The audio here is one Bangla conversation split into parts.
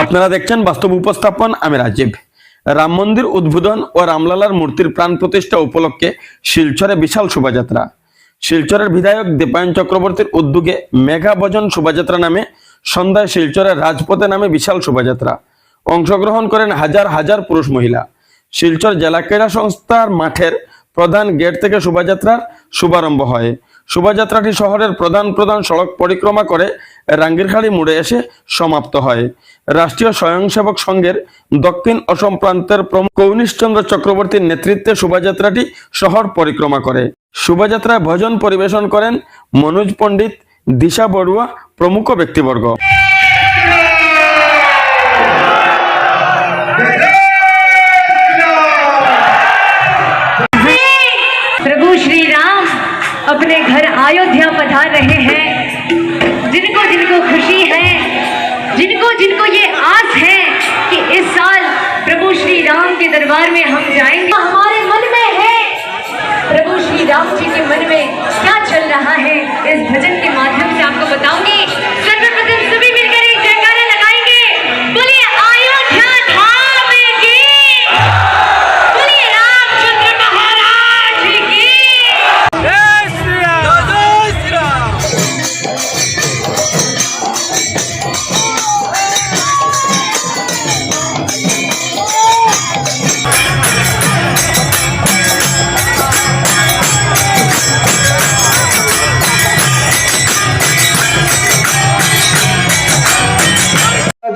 আপনারা দেখছেন বাস্তব উপস্থাপন, আমি রাজীব। রাম মন্দির উদ্বোধন ও রামলালার মূর্তির প্রাণ প্রতিষ্ঠা উপলক্ষে শিলচরে বিশাল শোভাযাত্রা। শিলচরের বিধায়ক দীপায়ন চক্রবর্তীর উদ্যোগে মেঘা ভজন শোভাযাত্রা নামে সন্ধ্যায় শিলচরের রাজপথে নামে বিশাল শোভাযাত্রা। অংশগ্রহণ করেন হাজার হাজার পুরুষ মহিলা। শিলচর জেলা ক্রীড়া সংস্থার মাঠের প্রধান গেট থেকে শোভাযাত্রার শুভারম্ভ হয়। শোভাযাত্রাটি শহরের প্রধান প্রধান সড়ক পরিক্রমা করে রাঙ্গিরখাড়ি মোড়ে এসে সমাপ্ত হয়। রাষ্ট্রীয় স্বয়ংসেবক সংঘের দক্ষিণ অসম প্রান্তের প্রমুখ কৌনিশচন্দ্র চক্রবর্তীর নেতৃত্বে শোভাযাত্রাটি শহর পরিক্রমা করে। শোভাযাত্রায় ভজন পরিবেশন করেন মনোজ পণ্ডিত, দিশা বড়ুয়া, প্রমুখ ব্যক্তিবর্গ। अयोध्या पधार रहे हैं। जिनको जिनको खुशी है, जिनको जिनको ये आस है कि इस साल प्रभु श्री राम के दरबार में हम जाएँगे। हमारे मन में है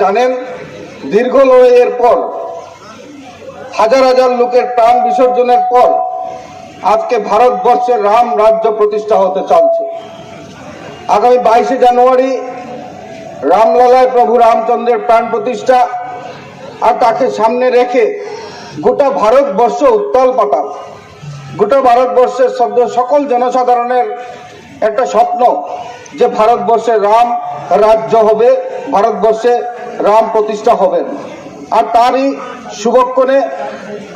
জানেন দীর্ঘ লড়াইয়ের পর, হাজার হাজার লোকের প্রাণ বিসর্জনের পর, আজকে ভারতবর্ষের রাম রাজ্য প্রতিষ্ঠা হতে চলছে। আগামী বাইশে জানুয়ারি, রামলালায় প্রভু রামচন্দ্রের প্রাণ প্রতিষ্ঠা, আর তাকে সামনে রেখে গোটা ভারতবর্ষ উত্তাল পাতাল। গোটা ভারতবর্ষের সদ্য সকল জনসাধারণের একটা স্বপ্ন যে ভারতবর্ষে রাম রাজ্য হবে, ভারতবর্ষে রাম প্রতিষ্ঠা হবেন। আর তারই শুভক্ষণে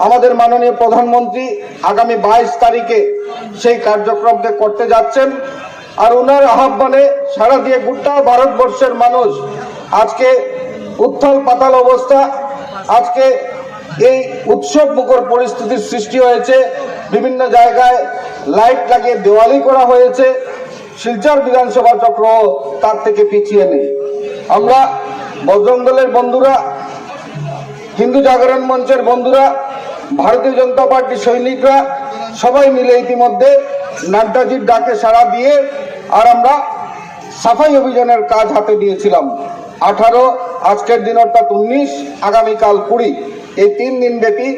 আমাদের মাননীয় প্রধানমন্ত্রী আগামী বাইশ তারিখে সেই কার্যক্রমকে করতে যাচ্ছেন। আর ওনার আহ্বানে সারা দিয়ে গোটা ভারতবর্ষের মানুষ আজকে উত্থাল পাতাল অবস্থা, আজকে এই উৎসব মুখর পরিস্থিতির সৃষ্টি হয়েছে। বিভিন্ন জায়গায় লাইট লাগিয়ে দেওয়ালি করা হয়েছে। শিলচর বিধানসভা চক্র তার থেকে পিছিয়ে নেই। আমরা বজরং দলের বন্ধুরা, হিন্দু জাগরণ মঞ্চের বন্ধুরা, ভারতীয় জনতা পার্টির সৈনিকরা, সবাই মিলে ইতিমধ্যে নাড্ডাজির ডাকে সাড়া দিয়ে আর আমরা সাফাই অভিযানের কাজ হাতে দিয়েছিলাম আঠারো, আজকের দিন অর্থাৎ উনিশ, আগামীকাল কুড়ি। এই তিন দিন ব্যাপী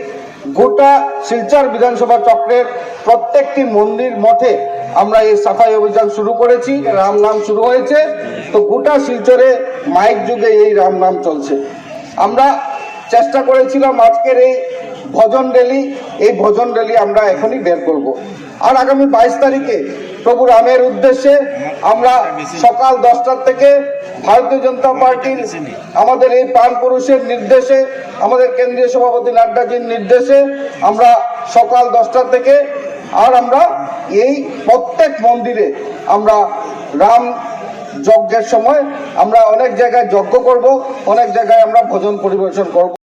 গোটা শিলচর বিধানসভা চক্রের প্রত্যেকটি মন্দির মঠে আমরা এই সাফাই অভিযান শুরু করেছি, রাম নাম শুরু হয়েছে। তো গোটা শিলচরে মাইক যুগে এই রাম নাম চলছে। আমরা চেষ্টা করেছিলাম আজকের এই ভজন র্যালি এই ভজন র্যালি আমরা এখনই বের করব। আর আগামী বাইশ তারিখে প্রভু রামের উদ্দেশ্যে আমরা সকাল দশটার থেকে ভারতীয় জনতা পার্টির আমাদের এই প্রাণ পুরুষের নির্দেশে, আমাদের কেন্দ্রীয় সভাপতি নাড্ডাজির নির্দেশে আমরা সকাল দশটার থেকে আর আমরা এই প্রত্যেক মন্দিরে আমরা রাম যজ্ঞের সময় আমরা অনেক জায়গায় যজ্ঞ করব, অনেক জায়গায় আমরা ভজন পরিবেশন করব।